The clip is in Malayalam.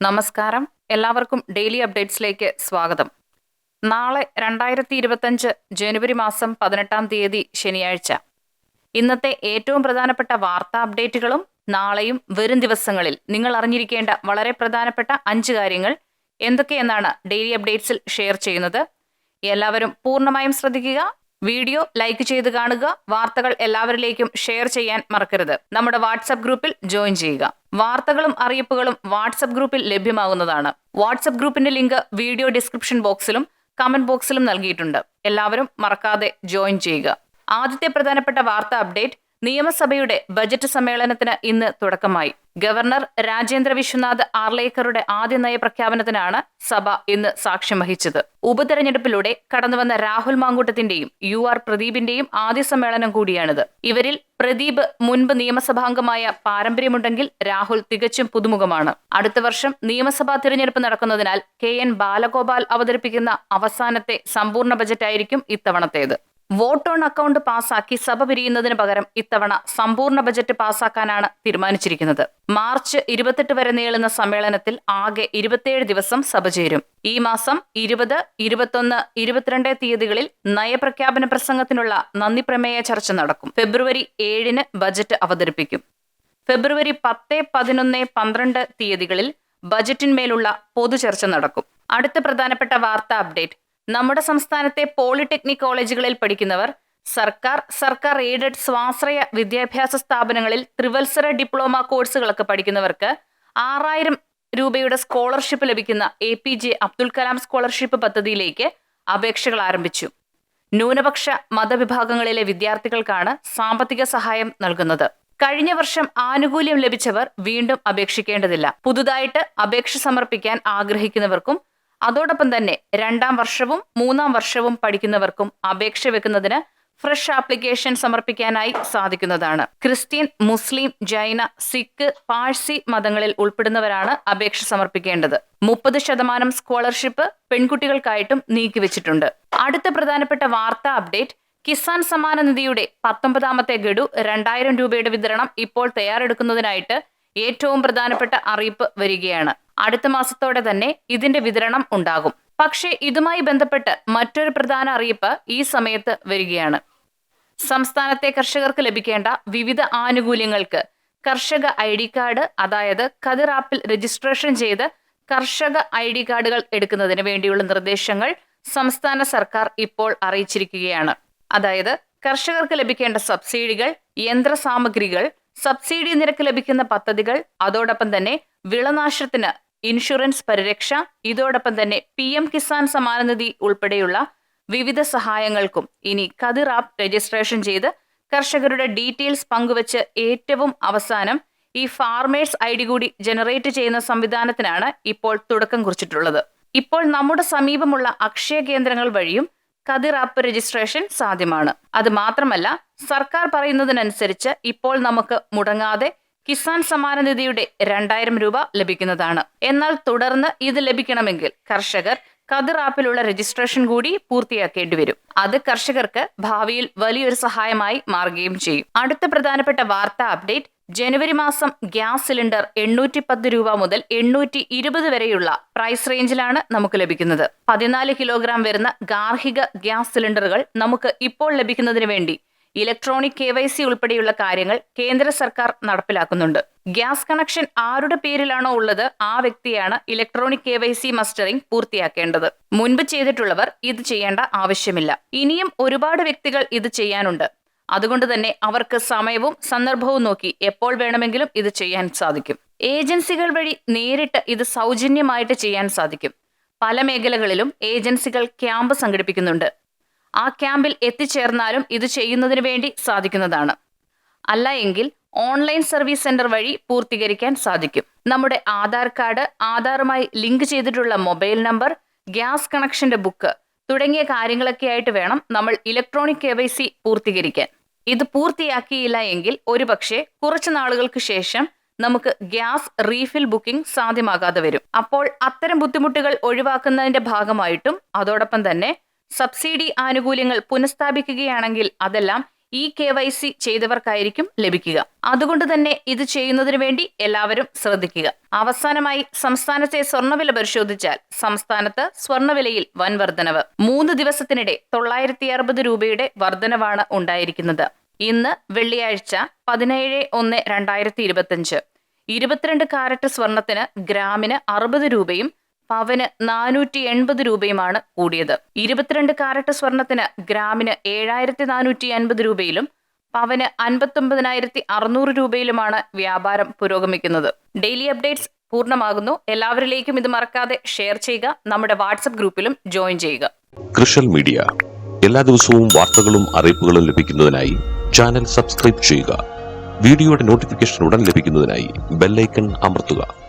നമസ്കാരം. എല്ലാവർക്കും ഡെയിലി അപ്ഡേറ്റ്സിലേക്ക് സ്വാഗതം. നാളെ രണ്ടായിരത്തി ഇരുപത്തഞ്ച് ജനുവരി മാസം പതിനെട്ടാം തീയതി ശനിയാഴ്ച. ഇന്നത്തെ ഏറ്റവും പ്രധാനപ്പെട്ട വാർത്താ അപ്ഡേറ്റുകളും നാളെയും വരും ദിവസങ്ങളിൽ നിങ്ങൾ അറിഞ്ഞിരിക്കേണ്ട വളരെ പ്രധാനപ്പെട്ട അഞ്ച് കാര്യങ്ങൾ എന്തൊക്കെയെന്നാണ് ഡെയിലി അപ്ഡേറ്റ്സിൽ ഷെയർ ചെയ്യുന്നത്. എല്ലാവരും പൂർണമായും ശ്രദ്ധിക്കുക. വീഡിയോ ലൈക്ക് ചെയ്ത് കാണുക. വാർത്തകൾ എല്ലാവരിലേക്കും ഷെയർ ചെയ്യാൻ മറക്കരുത്. നമ്മുടെ വാട്സപ്പ് ഗ്രൂപ്പിൽ ജോയിൻ ചെയ്യുക. വാർത്തകളും അറിയിപ്പുകളും വാട്സപ്പ് ഗ്രൂപ്പിൽ ലഭ്യമാകുന്നതാണ്. വാട്സപ്പ് ഗ്രൂപ്പിന്റെ ലിങ്ക് വീഡിയോ ഡിസ്ക്രിപ്ഷൻ ബോക്സിലും കമന്റ് ബോക്സിലും നൽകിയിട്ടുണ്ട്. എല്ലാവരും മറക്കാതെ ജോയിൻ ചെയ്യുക. ആദ്യത്തെ പ്രധാനപ്പെട്ട വാർത്താ അപ്ഡേറ്റ് നിയമസഭയുടെ ബജറ്റ് സമ്മേളനത്തിന് ഇന്ന് തുടക്കമായി. ഗവർണർ രാജേന്ദ്ര വിശ്വനാഥ് ആർലേക്കറുടെ ആദ്യ നയപ്രഖ്യാപനത്തിനാണ് സഭ ഇന്ന് സാക്ഷ്യം വഹിച്ചത്. ഉപതെരഞ്ഞെടുപ്പിലൂടെ കടന്നുവന്ന രാഹുൽ മാങ്കൂട്ടത്തിന്റെയും യു ആർ പ്രദീപിന്റെയും ആദ്യ സമ്മേളനം കൂടിയാണിത്. ഇവരിൽ പ്രദീപ് മുൻപ് നിയമസഭാംഗമായ പാരമ്പര്യമുണ്ടെങ്കിൽ രാഹുൽ തികച്ചും പുതുമുഖമാണ്. അടുത്ത വർഷം നിയമസഭാ തിരഞ്ഞെടുപ്പ് നടക്കുന്നതിനാൽ കെ എൻ ബാലഗോപാൽ അവതരിപ്പിക്കുന്ന അവസാനത്തെ സമ്പൂർണ ബജറ്റായിരിക്കും ഇത്തവണത്തേത്. വോട്ട് ഓൺ അക്കൗണ്ട് പാസാക്കി സഭ പിരിയുന്നതിന് പകരം ഇത്തവണ സമ്പൂർണ ബജറ്റ് പാസാക്കാനാണ് തീരുമാനിച്ചിരിക്കുന്നത്. മാർച്ച് ഇരുപത്തെട്ട് വരെ നീളുന്ന സമ്മേളനത്തിൽ ആകെ ഇരുപത്തിയേഴ് ദിവസം സഭ ചേരും. ഈ മാസം ഇരുപത് ഇരുപത്തൊന്ന് ഇരുപത്തിരണ്ട് തീയതികളിൽ നയപ്രഖ്യാപന പ്രസംഗത്തിനുള്ള നന്ദി പ്രമേയ ചർച്ച നടക്കും. ഫെബ്രുവരി ഏഴിന് ബജറ്റ് അവതരിപ്പിക്കും. ഫെബ്രുവരി പത്ത് പതിനൊന്ന് പന്ത്രണ്ട് തീയതികളിൽ ബജറ്റിന്മേലുള്ള പൊതുചർച്ച നടക്കും. അടുത്ത പ്രധാനപ്പെട്ട വാർത്താ അപ്ഡേറ്റ്. നമ്മുടെ സംസ്ഥാനത്തെ പോളിടെക്നിക് കോളേജുകളിൽ പഠിക്കുന്നവർ സർക്കാർ സർക്കാർ എയ്ഡഡ് സ്വാശ്രയ വിദ്യാഭ്യാസ സ്ഥാപനങ്ങളിൽ ത്രിവത്സര ഡിപ്ലോമ കോഴ്സുകളൊക്കെ പഠിക്കുന്നവർക്ക് ആറായിരം രൂപയുടെ സ്കോളർഷിപ്പ് ലഭിക്കുന്ന A P J Abdul Kalam scholarship പദ്ധതിയിലേക്ക് അപേക്ഷകൾ ആരംഭിച്ചു. ന്യൂനപക്ഷ മതവിഭാഗങ്ങളിലെ വിദ്യാർത്ഥികൾക്കാണ് സാമ്പത്തിക സഹായം നൽകുന്നത്. കഴിഞ്ഞ വർഷം ആനുകൂല്യം ലഭിച്ചവർ വീണ്ടും അപേക്ഷിക്കേണ്ടതില്ല. പുതുതായിട്ട് അപേക്ഷ സമർപ്പിക്കാൻ ആഗ്രഹിക്കുന്നവർക്കും അതോടൊപ്പം തന്നെ രണ്ടാം വർഷവും മൂന്നാം വർഷവും പഠിക്കുന്നവർക്കും അപേക്ഷ വെക്കുന്നതിന് ഫ്രഷ് ആപ്ലിക്കേഷൻ സമർപ്പിക്കാനായി സാധിക്കുന്നതാണ്. ക്രിസ്ത്യൻ മുസ്ലിം ജൈന സിഖ് പാഴ്സി മതങ്ങളിൽ ഉൾപ്പെടുന്നവരാണ് അപേക്ഷ സമർപ്പിക്കേണ്ടത്. മുപ്പത് ശതമാനം സ്കോളർഷിപ്പ് പെൺകുട്ടികൾക്കായിട്ടും നീക്കിവെച്ചിട്ടുണ്ട് അടുത്ത പ്രധാനപ്പെട്ട വാർത്താ അപ്ഡേറ്റ് കിസാൻ സമ്മാന നിധിയുടെ പത്തൊമ്പതാമത്തെ ഗഡു രണ്ടായിരം രൂപയുടെ വിതരണം ഇപ്പോൾ തയ്യാറെടുക്കുന്നതിനായിട്ട് ഏറ്റവും പ്രധാനപ്പെട്ട അറിയിപ്പ് വരികയാണ്. അടുത്ത മാസത്തോടെ തന്നെ ഇതിന്റെ വിതരണം ഉണ്ടാകും. പക്ഷേ ഇതുമായി ബന്ധപ്പെട്ട് മറ്റൊരു പ്രധാന അറിയിപ്പ് ഈ സമയത്ത് വരികയാണ്. സംസ്ഥാനത്തെ കർഷകർക്ക് ലഭിക്കേണ്ട വിവിധ ആനുകൂല്യങ്ങൾക്ക് കർഷക ഐ ഡി കാർഡ് അതായത് കതിർ ആപ്പിൽ രജിസ്ട്രേഷൻ ചെയ്ത് കർഷക ഐ ഡി കാർഡുകൾ എടുക്കുന്നതിന് വേണ്ടിയുള്ള നിർദ്ദേശങ്ങൾ സംസ്ഥാന സർക്കാർ ഇപ്പോൾ അറിയിച്ചിരിക്കുകയാണ്. അതായത് കർഷകർക്ക് ലഭിക്കേണ്ട സബ്സിഡികൾ യന്ത്ര സാമഗ്രികൾ സബ്സിഡി നിരക്ക് ലഭിക്കുന്ന പദ്ധതികൾ അതോടൊപ്പം തന്നെ വിളനാശത്തിന് ഇൻഷുറൻസ് പരിരക്ഷ ഇതോടൊപ്പം തന്നെ പി എം കിസാൻ സമാനനിധി ഉൾപ്പെടെയുള്ള വിവിധ സഹായങ്ങൾക്കും ഇനി കതിർ ആപ്പ് രജിസ്ട്രേഷൻ ചെയ്ത് കർഷകരുടെ ഡീറ്റെയിൽസ് പങ്കുവച്ച് ഏറ്റവും അവസാനം ഈ ഫാർമേഴ്സ് ഐ ഡി കൂടി ജനറേറ്റ് ചെയ്യുന്ന സംവിധാനത്തിനാണ് ഇപ്പോൾ തുടക്കം കുറിച്ചിട്ടുള്ളത്. ഇപ്പോൾ നമ്മുടെ സമീപമുള്ള അക്ഷയ കേന്ദ്രങ്ങൾ വഴിയും കതിർ ആപ്പ് രജിസ്ട്രേഷൻ സാധ്യമാണ്. അത് മാത്രമല്ല സർക്കാർ പറയുന്നതിനനുസരിച്ച് ഇപ്പോൾ നമുക്ക് മുടങ്ങാതെ കിസാൻ സമ്മാന നിധിയുടെ രണ്ടായിരം രൂപ ലഭിക്കുന്നതാണ്. എന്നാൽ തുടർന്ന് ഇത് ലഭിക്കണമെങ്കിൽ കർഷകർ കതിർ ആപ്പിലുള്ള രജിസ്ട്രേഷൻ കൂടി പൂർത്തിയാക്കേണ്ടി വരും. അത് കർഷകർക്ക് ഭാവിയിൽ വലിയൊരു സഹായമായി മാറുകയും ചെയ്യും. അടുത്ത പ്രധാനപ്പെട്ട വാർത്താ അപ്ഡേറ്റ് ജനുവരി മാസം ഗ്യാസ് സിലിണ്ടർ എണ്ണൂറ്റി പത്ത് രൂപ മുതൽ എണ്ണൂറ്റി ഇരുപത് വരെയുള്ള പ്രൈസ് റേഞ്ചിലാണ് നമുക്ക് ലഭിക്കുന്നത്. പതിനാല് കിലോഗ്രാം വരുന്ന ഗാർഹിക ഗ്യാസ് സിലിണ്ടറുകൾ നമുക്ക് ഇപ്പോൾ ലഭിക്കുന്നതിന് വേണ്ടി ഇലക്ട്രോണിക് കെ വൈ സി ഉൾപ്പെടെയുള്ള കാര്യങ്ങൾ കേന്ദ്ര സർക്കാർ നടപ്പിലാക്കുന്നുണ്ട്. ഗ്യാസ് കണക്ഷൻ ആരുടെ പേരിലാണോ ഉള്ളത് ആ വ്യക്തിയാണ് electronic K Y C mustering പൂർത്തിയാക്കേണ്ടത്. മുൻപ് ചെയ്തിട്ടുള്ളവർ ഇത് ചെയ്യേണ്ട ആവശ്യമില്ല. ഇനിയും ഒരുപാട് വ്യക്തികൾ ഇത് ചെയ്യാനുണ്ട്. അതുകൊണ്ട് തന്നെ അവർക്ക് സമയവും സന്ദർഭവും നോക്കി എപ്പോൾ വേണമെങ്കിലും ഇത് ചെയ്യാൻ സാധിക്കും. ഏജൻസികൾ വഴി നേരിട്ട് ഇത് സൗജന്യമായിട്ട് ചെയ്യാൻ സാധിക്കും. പല മേഖലകളിലും ഏജൻസികൾ ക്യാമ്പ് സംഘടിപ്പിക്കുന്നുണ്ട്. ആ ക്യാമ്പിൽ എത്തിച്ചേർന്നാലും ഇത് ചെയ്യുന്നതിന് വേണ്ടി സാധിക്കുന്നതാണ്. അല്ല എങ്കിൽ ഓൺലൈൻ സർവീസ് സെന്റർ വഴി പൂർത്തീകരിക്കാൻ സാധിക്കും. നമ്മുടെ ആധാർ കാർഡ് ആധാറുമായി ലിങ്ക് ചെയ്തിട്ടുള്ള മൊബൈൽ നമ്പർ ഗ്യാസ് കണക്ഷന്റെ ബുക്ക് തുടങ്ങിയ കാര്യങ്ങളൊക്കെ ആയിട്ട് വേണം നമ്മൾ ഇലക്ട്രോണിക് കെ വൈ സി പൂർത്തീകരിക്കാൻ. ഇത് പൂർത്തിയാക്കിയില്ല എങ്കിൽ ഒരുപക്ഷെ കുറച്ചു നാളുകൾക്ക് ശേഷം നമുക്ക് ഗ്യാസ് റീഫിൽ ബുക്കിംഗ് സാധ്യമാകാതെ വരും. അപ്പോൾ അത്തരം ബുദ്ധിമുട്ടുകൾ ഒഴിവാക്കുന്നതിന്റെ ഭാഗമായിട്ടും അതോടൊപ്പം തന്നെ സബ്സിഡി ആനുകൂല്യങ്ങൾ പുനഃസ്ഥാപിക്കുകയാണെങ്കിൽ അതെല്ലാം ഇ കെ വൈ സി ചെയ്തവർക്കായിരിക്കും ലഭിക്കുക. അതുകൊണ്ട് തന്നെ ഇത് ചെയ്യുന്നതിന് വേണ്ടി എല്ലാവരും ശ്രദ്ധിക്കുക. അവസാനമായി സംസ്ഥാനത്തെ സ്വർണവില പരിശോധിച്ചാൽ സംസ്ഥാനത്ത് സ്വർണവിലയിൽ വൻ വർധനവ്. മൂന്ന് ദിവസത്തിനിടെ തൊള്ളായിരത്തി അറുപത് രൂപയുടെ വർധനവാണ് ഉണ്ടായിരിക്കുന്നത്. ഇന്ന് വെള്ളിയാഴ്ച പതിനേഴ് ഒന്ന് രണ്ടായിരത്തി ഇരുപത്തിയഞ്ച് ഇരുപത്തിരണ്ട് കാരറ്റ് സ്വർണത്തിന് ഗ്രാമിന് അറുപത് രൂപയും പവന് നാനൂറ്റി എൺപത് രൂപയുമാണ് കൂടിയത്. ഇരുപത്തിരണ്ട് കാരറ്റ് സ്വർണത്തിന് ഗ്രാമിന് ഏഴായിരത്തി നാനൂറ്റി അൻപത് രൂപയിലും പവന് അൻപത്തൊമ്പതിനായിരത്തി അറുന്നൂറ് രൂപയിലുമാണ് വ്യാപാരം പുരോഗമിക്കുന്നത്. ഡെയിലി അപ്ഡേറ്റ്സ് പൂർണമാകുന്നു. എല്ലാവരിലേക്കും ഇത് മറക്കാതെ ഷെയർ ചെയ്യുക. നമ്മുടെ വാട്സപ്പ് ഗ്രൂപ്പിലും ജോയിൻ ചെയ്യുക. കൃഷൽ മീഡിയ. എല്ലാ ദിവസവും വാർത്തകളും അറിയിപ്പുകളും ലഭിക്കുന്നതിനായി ചാനൽ സബ്സ്ക്രൈബ് ചെയ്യുക. വീഡിയോയുടെ നോട്ടിഫിക്കേഷൻ ഉടൻ ലഭിക്കുന്നതിനായി ബെല്ലൈക്കൺ അമർത്തുക.